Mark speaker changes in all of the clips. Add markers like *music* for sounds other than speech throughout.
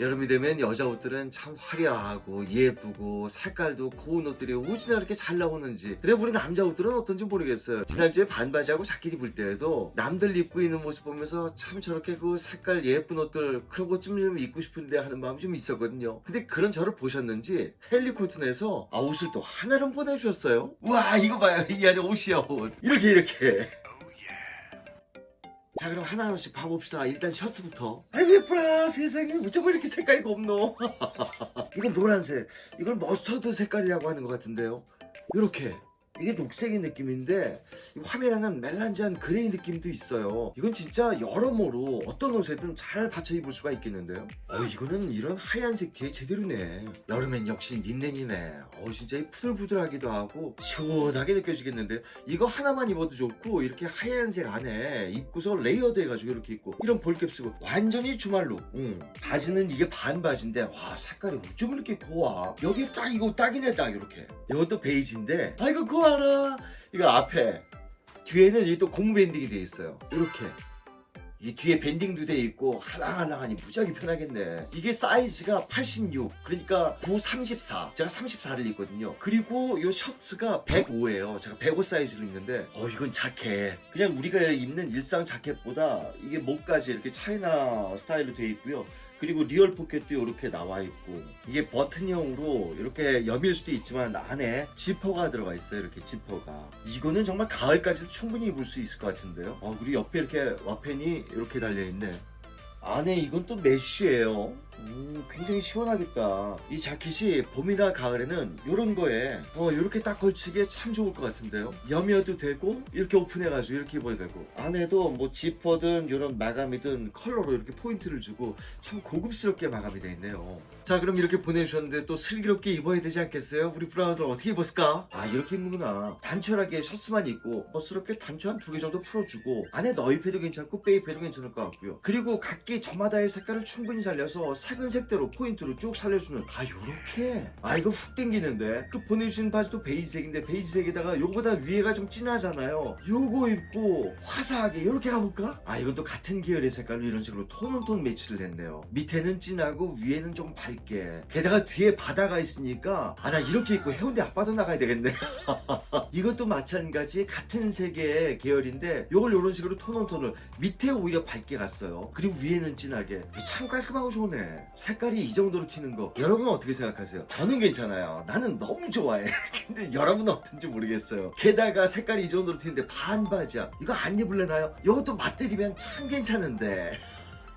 Speaker 1: 여름이 되면 여자 옷들은 참 화려하고 예쁘고 색깔도 고운 옷들이 어찌나 이렇게 잘 나오는지. 근데 우리 남자 옷들은 어떤지 모르겠어요. 지난주에 반바지하고 자켓 입을 때에도 남들 입고 있는 모습 보면서 참 저렇게 그 색깔 예쁜 옷들 그런 것좀 입고 싶은데 하는 마음이 좀 있었거든요. 근데 그런 저를 보셨는지 헬리코튼에서 아, 옷을 또 하나를 보내주셨어요? 와 이거 봐요. 이 안에 옷이야 옷. 이렇게 이렇게 자 그럼 하나하나씩 봐봅시다. 일단 셔츠부터. 아이고 예쁘라. 세상에. 어쩌면 이렇게 색깔이 곱노. *laughs* 이건 노란색. 이건 머스터드 색깔이라고 하는 것 같은데요. 이렇게 이게 녹색의 느낌인데 이 화면에는 멜란지한 그레이 느낌도 있어요. 이건 진짜 여러모로 어떤 옷에든 잘 받쳐 입을 수가 있겠는데요? 어 이거는 이런 하얀색 뒤에 제대로네. 여름엔 역시 린넨이네. 어 진짜 이 푸들푸들하기도 하고 시원하게 느껴지겠는데 이거 하나만 입어도 좋고 이렇게 하얀색 안에 입고서 레이어드 해가지고 이렇게 입고 이런 볼캡 쓰고 완전히 주말룩 응. 바지는 이게 반바지인데 와 색깔이 어쩜 이렇게 고와. 여기 딱 이거 딱이네 딱 이렇게. 이것도 베이지인데. 아이고 고와 라. 이거 앞에. 뒤에는 이게 또 고무 밴딩이 돼 있어요. 이렇게. 이 뒤에 밴딩도 돼 있고 할랑할랑하니 무지하게 편하겠네. 이게 사이즈가 86 그러니까 9 34 제가 34를 입거든요. 그리고 이 셔츠가 105예요. 제가 105 사이즈를 입는데. 어 이건 자켓. 그냥 우리가 입는 일상 자켓보다 이게 목까지 이렇게 차이나 스타일로 돼 있고요 그리고 리얼 포켓도 이렇게 나와 있고 이게 버튼형으로 이렇게 여밀 수도 있지만 안에 지퍼가 들어가 있어요 이렇게 지퍼가. 이거는 정말 가을까지도 충분히 입을 수 있을 것 같은데요. 어, 그리고 옆에 이렇게 와펜이 이렇게 달려있네. 안에 이건 또 메쉬예요 음, 굉장히 시원하겠다. 이 자켓이 봄이나 가을에는 이런 거에 어, 이렇게 딱 걸치기에 참 좋을 것 같은데요? 여며도 되고 이렇게 오픈해가지고 이렇게 입어도 되고. 안에도 뭐 지퍼든 이런 마감이든 컬러로 이렇게 포인트를 주고 참 고급스럽게 마감이 되어 있네요. 자 그럼 이렇게 보내주셨는데 또 슬기롭게 입어야 되지 않겠어요? 우리 브라우들 어떻게 입었을까? 아 이렇게 입는구나. 단촐하게 셔츠만 입고 멋스럽게 단추 한 두 개 정도 풀어주고 안에 너입해도 괜찮고 빼입해도 괜찮을 것 같고요. 그리고 각기 저마다의 색깔을 충분히 살려서 색은 색대로 포인트로 쭉 살려주는 아 요렇게. 아 이거 훅 땡기는데. 그 보내주신 바지도 베이지색인데 베이지색에다가 요거보다 위에가 좀 진하잖아요. 요거 입고 화사하게 요렇게 가볼까? 아 이것도 같은 계열의 색깔로 이런 식으로 톤온톤 매치를 했네요. 밑에는 진하고 위에는 좀 밝게. 게다가 뒤에 바다가 있으니까 아 나 이렇게 입고 해운대 앞바다 나가야 되겠네. *laughs* 이것도 마찬가지 같은 색의 계열인데 요걸 요런 식으로 톤온톤을 밑에 오히려 밝게 갔어요. 그리고 위에는 진하게 참 깔끔하고 좋네 색깔이 이 정도로 튀는 거. 여러분은 어떻게 생각하세요? 저는 괜찮아요. 나는 너무 좋아해. *laughs* 근데 여러분은 어떤지 모르겠어요. 게다가 색깔이 이 정도로 튀는데 반바지야. 이거 안 입을래나요? 이것도 맞대리면 참 괜찮은데.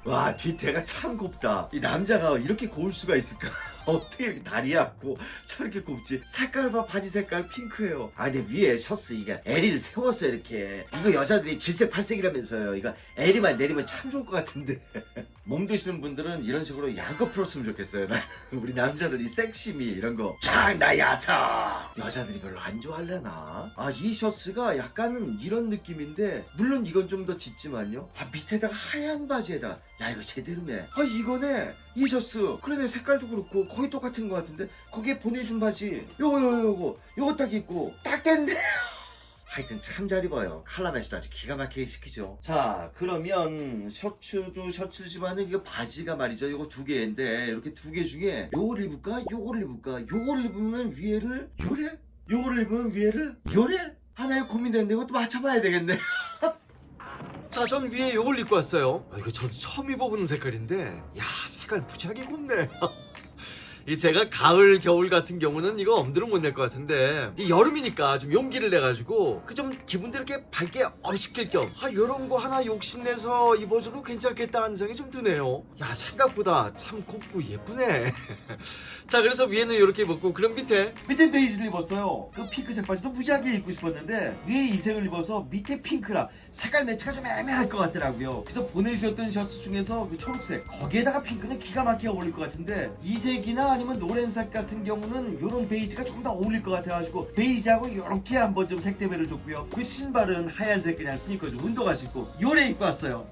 Speaker 1: 와 뒤태가 참 곱다. 이 남자가 이렇게 고울 수가 있을까? *laughs* 어떻게 이렇게 다리 얇고 저렇게 곱지? 색깔 봐 바지 색깔 핑크예요. 아 근데 위에 셔츠 이게 에리를 세웠어 이렇게. 이거 여자들이 질색 팔색이라면서요. 이거 에리만 내리면 참 좋을 것 같은데 *laughs* 몸 드시는 분들은 이런 식으로 양껏 풀었으면 좋겠어요. 난 *laughs* 우리 남자들이 섹시미 이런 거창나 야사. 여자들이 별로 안 좋아하려나? 아 이 셔츠가 약간은 이런 느낌인데 물론 이건 좀 더 짙지만요. 아 밑에다가 하얀 바지에다. 야 이거 제대로네. 아 이거네. 이 셔츠. 그러네 색깔도 그렇고 거의 똑같은 것 같은데 거기에 보내준 바지. 요거 요거 요거. 요거 딱 입고. 딱 됐네 하여튼 참 잘 입어요. 칼라매시도 아주 기가 막히게 시키죠. 자 그러면 셔츠도 셔츠지만은 이거 바지가 말이죠. 이거 두 개인데 이렇게 두 개 중에 요거를 입을까? 요거를 입을까? 요거를 입으면 위에를 요래? 요거를 입으면 위에를 요래? 하나의 고민되는데 이것도 맞춰봐야 되겠네. *laughs* 자, 전 위에 이걸 입고 왔어요. 아, 이거 저도 처음 입어보는 색깔인데, 야, 색깔 무지하게 곱네. *laughs* 이 제가 가을, 겨울 같은 경우는 이거 엄두를 못 낼 것 같은데, 이 여름이니까 좀 용기를 내가지고, 그 좀 기분도 이렇게 밝게 업시킬 겸, 아, 요런 거 하나 욕심내서 입어줘도 괜찮겠다 하는 생각이 좀 드네요. 야, 생각보다 참 곱고 예쁘네. *laughs* 자, 그래서 위에는 이렇게 입었고, 그럼 밑에, 밑에 베이지를 입었어요. 그 핑크색 바지도 무지하게 입고 싶었는데, 위에 이 색을 입어서 밑에 핑크라, 색깔 매치가 좀 애매할 것 같더라고요. 그래서 보내주셨던 셔츠 중에서 그 초록색, 거기에다가 핑크는 기가 막히게 어울릴 것 같은데, 이 색이나 아니면 노란색 같은 경우는 이런 베이지가 조금 더 어울릴 것 같아가지고, 베이지하고 이렇게 한번 좀 색대배를 줬고요. 그 신발은 하얀색 그냥 스니커즈 운동화 신고, 요래 입고 왔어요.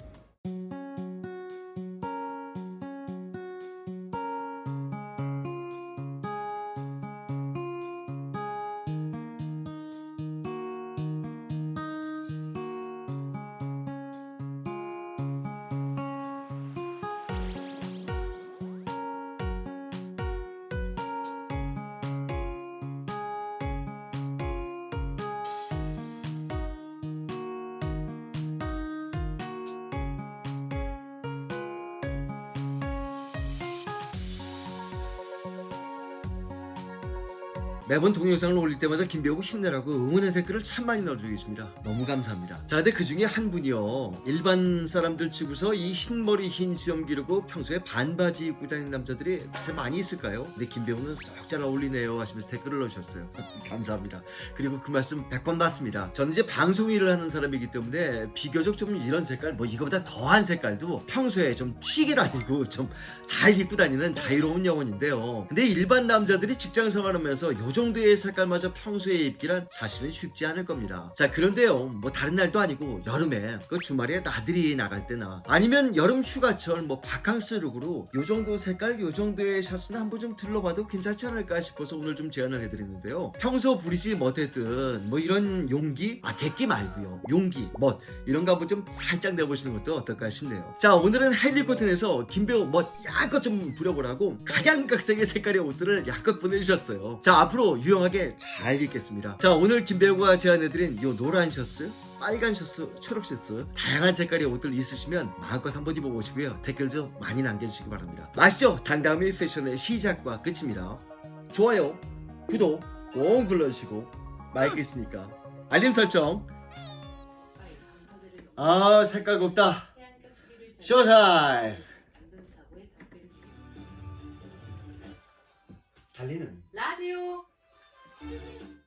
Speaker 1: 매번 동영상을 올릴 때마다 김배우 힘내라고 응원의 댓글을 참 많이 넣어주고 계십니다. 너무 감사합니다. 자, 근데 그 중에 한 분이요. 일반 사람들 치고서 이 흰머리 흰 수염 기르고 평소에 반바지 입고 다니는 남자들이 글쎄 많이 있을까요? 근데 김배우는 썩잘 어울리네요 하시면서 댓글을 넣으셨어요. *laughs* 감사합니다. 그리고 그 말씀 100번 맞습니다. 저는 이제 방송 일을 하는 사람이기 때문에 비교적 좀 이런 색깔, 뭐 이거보다 더한 색깔도 평소에 좀 튀게 다니고 좀 잘 입고 다니는 자유로운 영혼인데요. 근데 일반 남자들이 직장 생활하면서 요 정도의 색깔마저 평소에 입기란 사실은 쉽지 않을 겁니다. 자, 그런데요. 뭐 다른 날도 아니고 여름에 그 주말에 나들이 나갈 때나 아니면 여름 휴가철 뭐 바캉스 룩으로 요 정도 색깔, 요 정도의 샷은 한번 좀 둘러봐도 괜찮지 않을까 싶어서 오늘 좀 제안을 해드리는데요. 평소 부리지 못했던 뭐 이런 용기, 아 객기 말고요. 용기, 멋 이런 거 한번 좀 살짝 내보시는 것도 어떨까 싶네요. 자, 오늘은 하일리 코튼에서 김배우 멋 약간 좀 부려보라고 각양각색의 색깔의 옷들을 약간 보내주셨어요. 자, 앞으로 유용하게 잘 입겠습니다. 자, 오늘 김배우가 제안해드린 요 노란 셔츠, 빨간 셔츠, 초록 셔츠 다양한 색깔의 옷들 있으시면 마음껏 한번 입어보시고요. 댓글 좀 많이 남겨주시기 바랍니다. 아시죠? 당당미 패션의 시작과 끝입니다. 좋아요, 구독 꼭 눌러주시고 마이크 있으니까 알림 설정 아 색깔 곱다 쇼타임 달리는
Speaker 2: 라디오 Thank you.